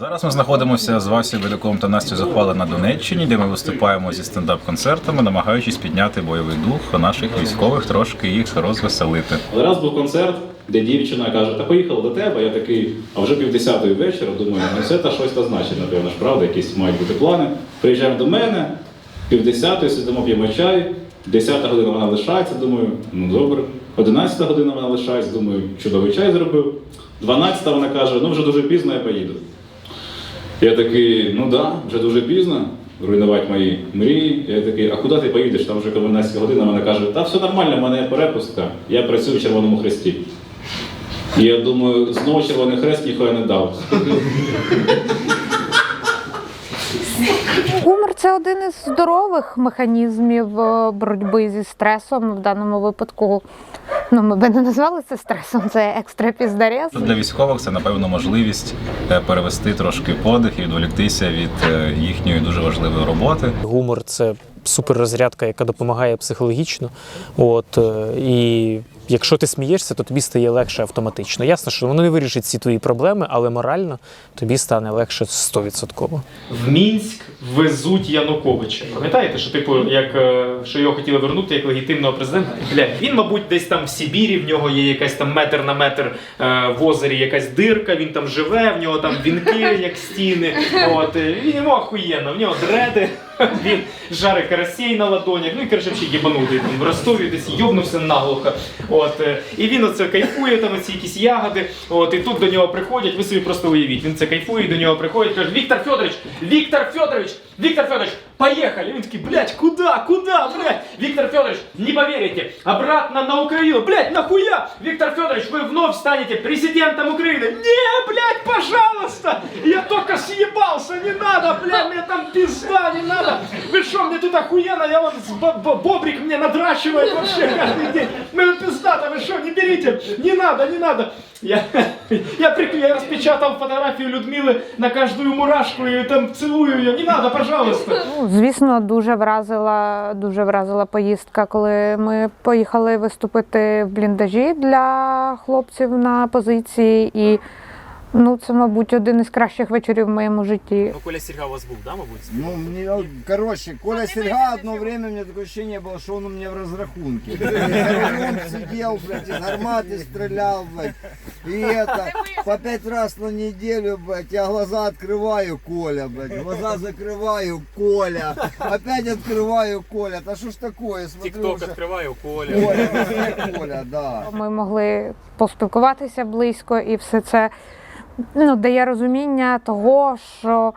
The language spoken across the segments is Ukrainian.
Зараз ми знаходимося з Васею Великом та Настю Захвали на Донеччині, де ми виступаємо зі стендап-концертами, намагаючись підняти бойовий дух наших військових, трошки їх розвеселити. Але раз був концерт, де дівчина каже, та поїхала до тебе. Я такий, а вже півдесятої вечора, думаю, ну це та щось та значить, напевно ж, правда, якісь мають бути плани. Приїжджаємо до мене, півдесятої сидимо, п'ємо чай, десята година вона лишається, думаю, ну добре. Одинадцята година вона лишається, думаю, чудовий чай зробив. Дванадцята вона каже, ну вже дуже пізно, я поїду. Я такий, ну да, вже дуже пізно. Руйнувати мої мрії. Я такий, а куди ти поїдеш? Там вже комендантська година. Вона каже, та все нормально, в мене є перепустка. Я працюю в Червоному Хресті. І я думаю, знову Червоний Хрест ніхто не дав. Гумор це один із здорових механізмів е, боротьби зі стресом. В даному випадку ну, ми би не назвали це стресом, це екстрапіздарез. Для військових це напевно можливість е, перевести трошки подих і відволіктися від е, їхньої дуже важливої роботи. Гумор це суперрозрядка, яка допомагає психологічно. От е, і якщо ти смієшся, то тобі стає легше автоматично. Ясно, що воно не вирішить всі твої проблеми, але морально тобі стане легше 100%. в Мінськ везуть Януковича. Пам'ятаєте, що типу, як е, що його хотіли вернути як легітимного президента? Бля, він, мабуть, десь там в Сибірі, в нього є якась там метр на метр е, в озері якась дирка, він там живе, в нього там вінки, як стіни. От він йому охуєнно, в нього дреди. Він жарить карасей на ладонях, ну і коротше, взагалі єбанутий там в Ростові десь йобнувся наглухо. От, е, і він оце кайфує, там оці якісь ягоди. От, і тут до нього приходять, ви собі просто уявіть. Він це кайфує, до нього приходять, кажуть, Віктор Федорович, Віктор Федорович, Віктор Федорович, поехали. Він такий, блядь, куда, куда, блядь? Віктор Федорович, не поверите, обратно на Украину. Блядь, нахуя? Виктор Федорович, вы вновь станете президентом Украины. Не, блядь, пожалуйста! Я только съебался, не надо, блядь, мне там пизда, не надо. Вы что, мне тут охуенно, я вам с бо- бо- бобрик мне надрачивает вообще каждый день. Ну пизда-то, вы что, не берите, не надо, не надо. Я, я, прик- я распечатал фотографию Людмилы на каждую мурашку и там целую ее. Не надо, пожалуйста. Ну, звісно, дуже вразила, дуже вразила поїздка, коли ми поїхали виступити в бліндажі для хлопців на позиції. І ну, це, мабуть, один із кращих вечорів в моєму житті. Ну, Коля Сірга у вас був, да, мабуть? Ну, мне, вот, короче, Коля Серга одно время, у меня такое ощущение было, что он у меня в разрахунке. Он сидел, блядь, из гарматы стрелял, блядь. И это, по пять раз на неделю, блядь, я глаза открываю, Коля, блядь, глаза закрываю, Коля, опять открываю, Коля. Да что ж такое, смотрю уже. відкриваю, Коля. Коля, везде Коля, да. Ми могли поспілкуватися близько, і все це ну, дає розуміння того, що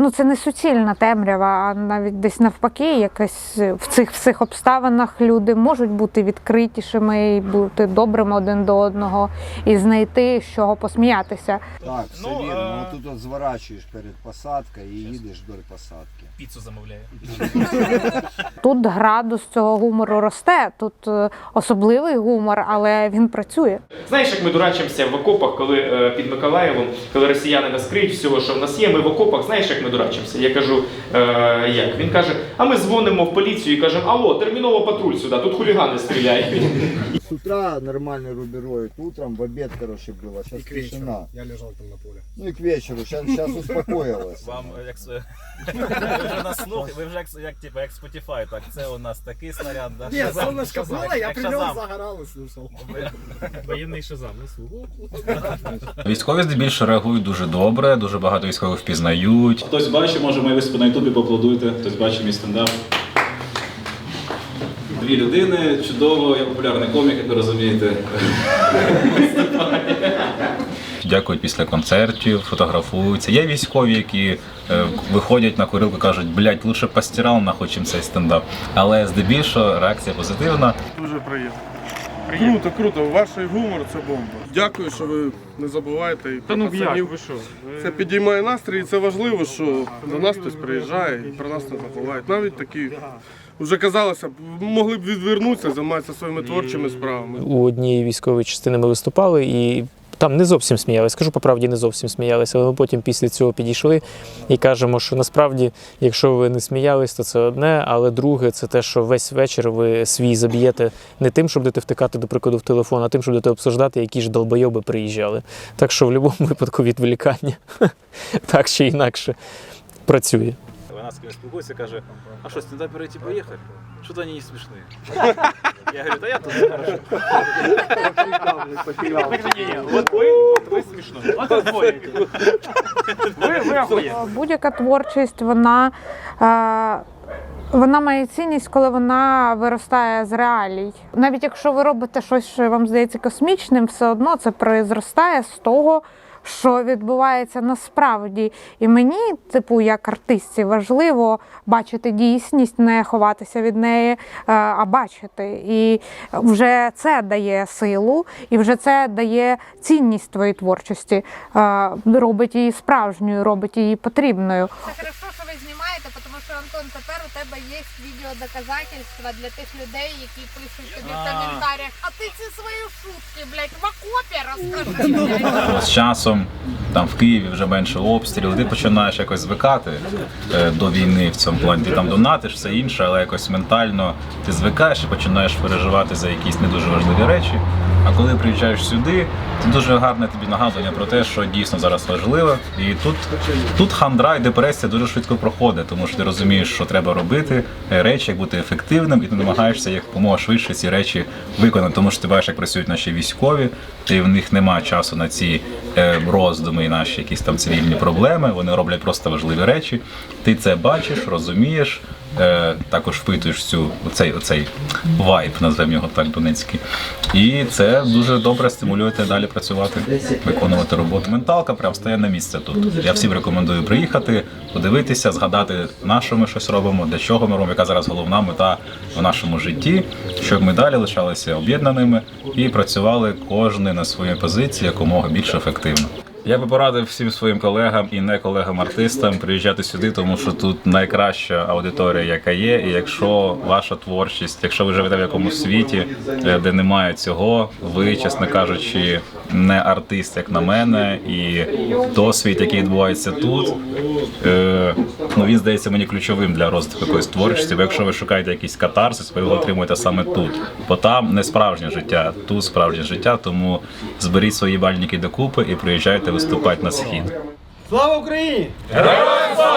ну, це не суцільна темрява, а навіть десь навпаки, якось в цих всіх обставинах люди можуть бути відкритішими і бути добрими один до одного, і знайти з чого посміятися. Так, все Ну, вірно. е, тут от зворачуєш перед посадкою і їдеш вдоль посадки. Піцу замовляє. Тут градус цього гумору росте, тут е, особливий гумор, але він працює. Знаєш, як ми дурачимося в окопах, коли е, під Миколаєвом, коли росіяни нас криють всього, що в нас є, ми в окопах, знаєш, як ми дурачимося? Я кажу, е, як? Він каже, а ми дзвонимо в поліцію і кажемо, алло, терміново патруль сюди, тут хулігани стріляють С утра нормальный рубероид, утром в обед, короче, было. Сейчас тишина. Я лежал там на поле. Ну и к вечеру, сейчас, сейчас успокоилась. Вам як с- ви вже на слух, ви вже як, як, типу, як Spotify, так це у нас такий снаряд, да? Нет, Шазам, солнышко Шазам, было, я як привел, Шазам. загорал и слушал. Воєнний шазам на слугу. Військові здебільшого реагують дуже добре, дуже багато військових впізнають. Хтось бачить, може мої виступи на Ютубі поаплодуйте, хтось бачить мій стендап. Дві людини, чудово, я популярний комік, як ви розумієте. Дякують після концертів, фотографуються. Є військові, які е, виходять на курилку і кажуть, блядь, лучше постирав нахуй, чим цей стендап. Але здебільшого реакція позитивна. Дуже приємно. Круто, круто. Ваш гумор це бомба. Дякую, що ви не забуваєте. І Та ну як, пацанів. ви що? Це підіймає настрій, і це важливо, що до нас хтось приїжджає і про нас не забувають. Навіть такі, вже казалося, б, могли б відвернутися, займатися своїми творчими справами. У одній військовій частині ми виступали, і Там не зовсім сміялися, скажу по правді, не зовсім сміялися, але ми потім після цього підійшли і кажемо, що насправді, якщо ви не сміялись, то це одне, але друге, це те, що весь вечір ви свій заб'єте не тим, щоб будете втикати, до прикладу, в телефон, а тим, щоб будете обсуждати, які ж долбойоби приїжджали. Так що в будь-якому випадку відволікання так чи інакше працює. Вона з кимось спілкується, каже, а що, стендапери ті поїхали? Що то вони не смішні? Я говорю, та я тут хорошо. Двоє. Ви, ви охуєнні. Будь-яка творчість, вона, е, вона має цінність, коли вона виростає з реалій. Навіть якщо ви робите щось, що вам здається космічним, все одно це произростає з того. Що відбувається насправді, і мені, типу, як артистці, важливо бачити дійсність, не ховатися від неї, е, а бачити. І вже це дає силу, і вже це дає цінність твоєї творчості, е, робить її справжньою, робить її потрібною. Це хорошо, що ви знімаєте, що Антон, тепер у тебе є відеодоказательства для тих людей, які пишуть тобі в коментарях. А ти ці свої шутки, блядь, в окопі розкажи. блядь». З часом там в Києві вже менше обстрілів, ти починаєш якось звикати е, до війни в цьому плані. Ти там донатиш, все інше, але якось ментально ти звикаєш і починаєш переживати за якісь не дуже важливі речі. А коли приїжджаєш сюди, це дуже гарне тобі нагадування про те, що дійсно зараз важливо. І тут, тут хандра і депресія дуже швидко проходить, тому що ти розумієш, що треба робити е, речі, як бути ефективним, і ти намагаєшся якомога швидше ці речі виконати, тому що ти бачиш, як працюють наші військові, і в них немає часу на ці е, роздуми і наші якісь там цивільні проблеми. Вони роблять просто важливі речі. Ти це бачиш, розумієш. Е, Також впитуєш цю оцей, оцей вайб, назвемо його так донецький. І це дуже добре стимулює тебе далі працювати, виконувати роботу. Менталка прям стає на місце тут. Я всім рекомендую приїхати, подивитися, згадати, на що ми щось робимо, для чого ми робимо, яка зараз головна мета в нашому житті, щоб ми далі лишалися об'єднаними і працювали кожен на своїй позиції якомога більш ефективно. Я би порадив всім своїм колегам і не колегам-артистам приїжджати сюди, тому що тут найкраща аудиторія, яка є. І якщо ваша творчість, якщо ви живете в якомусь світі, е, де немає цього, ви, чесно кажучи, не артист, як на мене, і досвід, який відбувається тут, е, ну він здається мені ключовим для розвитку якоїсь творчості. Бо якщо ви шукаєте якийсь катарсис, ви його отримуєте саме тут. Бо там не справжнє життя, тут справжнє життя. Тому зберіть свої бальники докупи і приїжджайте виступати на схід. Слава Україні! Ющенко!